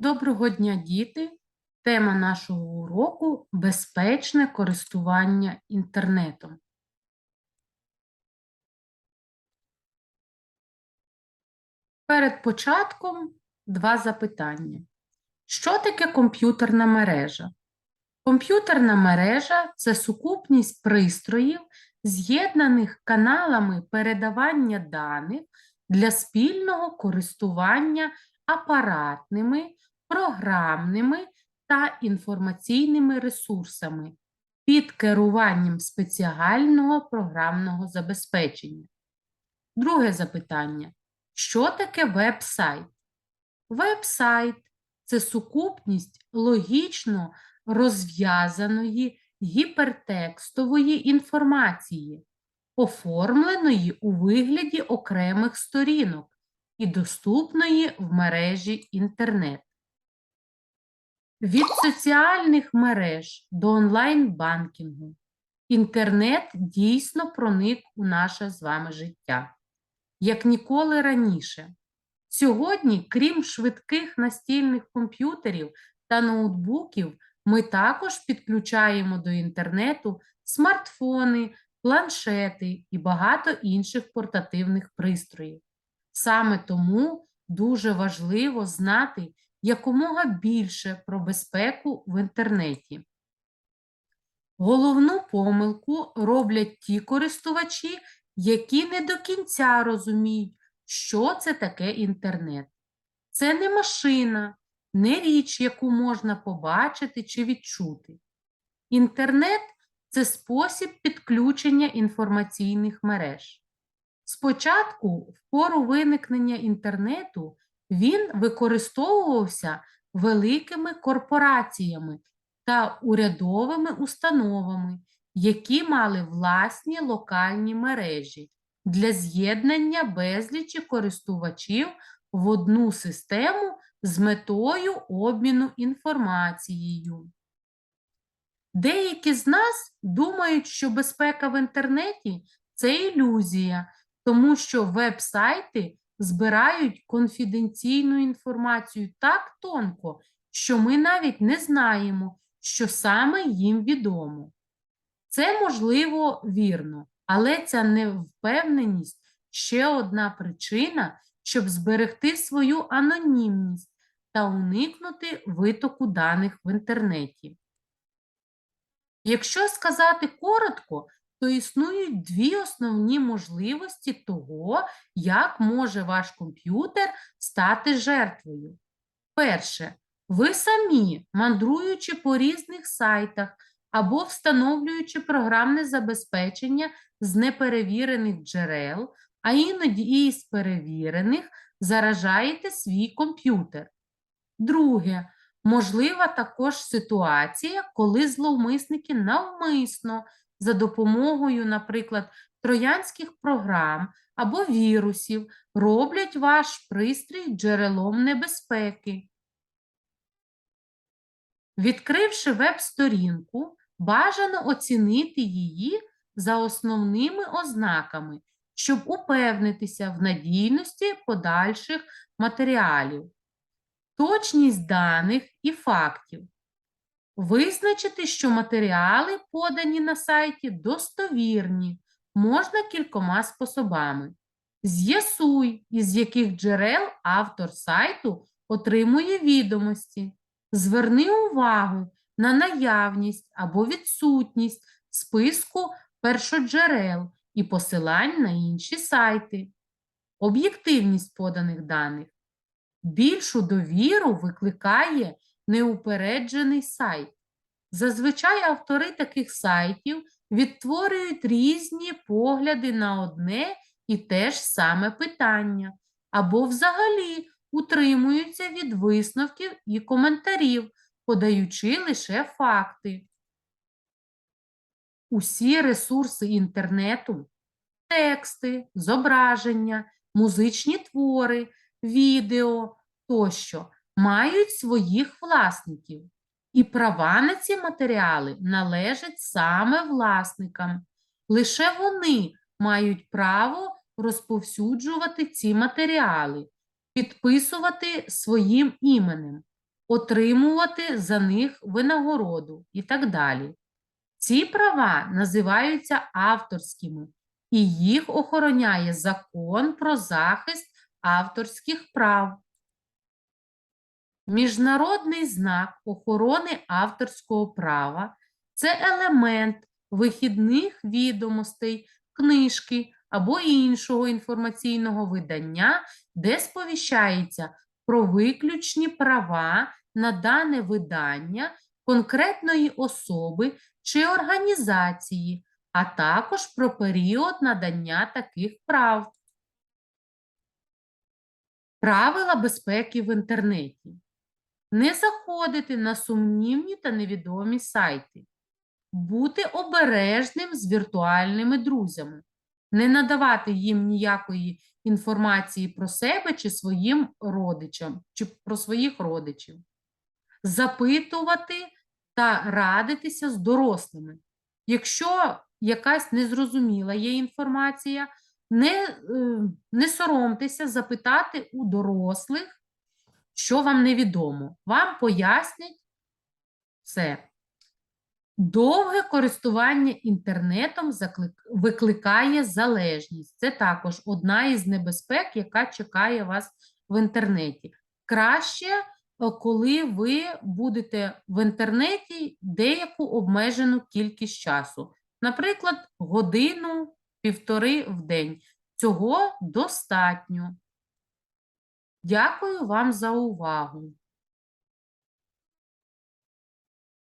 Доброго дня, діти! Тема нашого уроку безпечне користування інтернетом. Перед початком два запитання. Що таке комп'ютерна мережа? Комп'ютерна мережа це сукупність пристроїв, з'єднаних каналами передавання даних для спільного користування апаратними, програмними та інформаційними ресурсами під керуванням спеціального програмного забезпечення. Друге запитання. Що таке веб-сайт? Веб-сайт це сукупність логічно розв'язаної гіпертекстової інформації, оформленої у вигляді окремих сторінок і доступної в мережі інтернет. Від соціальних мереж до онлайн-банкінгу інтернет дійсно проник у наше з вами життя, як ніколи раніше. Сьогодні, крім швидких настільних комп'ютерів та ноутбуків, ми також підключаємо до інтернету смартфони, планшети і багато інших портативних пристроїв. Саме тому дуже важливо знати якомога більше про безпеку в інтернеті. Головну помилку роблять ті користувачі, які не до кінця розуміють, що це таке інтернет. Це не машина, не річ, яку можна побачити чи відчути. Інтернет це спосіб підключення інформаційних мереж. Спочатку, в пору виникнення інтернету, він використовувався великими корпораціями та урядовими установами, які мали власні локальні мережі для з'єднання безлічі користувачів в одну систему з метою обміну інформацією. Деякі з нас думають, що безпека в інтернеті це ілюзія, тому що веб-сайти збирають конфіденційну інформацію так тонко, що ми навіть не знаємо, що саме їм відомо. Це можливо вірно, але ця невпевненість ще одна причина, щоб зберегти свою анонімність та уникнути витоку даних в інтернеті. Якщо сказати коротко, то існують дві основні можливості того, як може ваш комп'ютер стати жертвою. Перше, ви самі, мандруючи по різних сайтах або встановлюючи програмне забезпечення з неперевірених джерел, а іноді і з перевірених, заражаєте свій комп'ютер. Друге, можлива також ситуація, коли зловмисники навмисно за допомогою, наприклад, троянських програм або вірусів роблять ваш пристрій джерелом небезпеки. Відкривши веб-сторінку, бажано оцінити її за основними ознаками, щоб упевнитися в надійності подальших матеріалів, точність даних і фактів. Визначити, що матеріали, подані на сайті, достовірні, можна кількома способами. З'ясуй, із яких джерел автор сайту отримує відомості. Зверни увагу на наявність або відсутність списку першоджерел і посилань на інші сайти. Об'єктивність поданих даних. Більшу довіру викликає неупереджений сайт. Зазвичай автори таких сайтів відтворюють різні погляди на одне і те ж саме питання, або взагалі утримуються від висновків і коментарів, подаючи лише факти. Усі ресурси інтернету, тексти, зображення, музичні твори, відео тощо мають своїх власників, і права на ці матеріали належать саме власникам. Лише вони мають право розповсюджувати ці матеріали, підписувати своїм іменем. отримувати за них винагороду і так далі. Ці права називаються авторськими, і їх охороняє закон про захист авторських прав. Міжнародний знак охорони авторського права це елемент вихідних відомостей, книжки або іншого інформаційного видання, де сповіщається про виключні права на дане видання конкретної особи чи організації, а також про період надання таких прав. Правила безпеки в інтернеті. Не заходити на сумнівні та невідомі сайти. Бути обережним з віртуальними друзями. Не надавати їм ніякої інформації про себе чи своїм родичам, чи про своїх родичів. Запитувати та радитися з дорослими. Якщо якась незрозуміла є інформація, не, е, не соромтеся запитати у дорослих, що вам невідомо. Вам пояснять все. Довге користування інтернетом викликає залежність. Це також одна із небезпек, яка чекає вас в інтернеті. Краще, е, коли ви будете в інтернеті деяку обмежену кількість часу. Наприклад, годину, півтори в день. Цього достатньо. Дякую вам за увагу.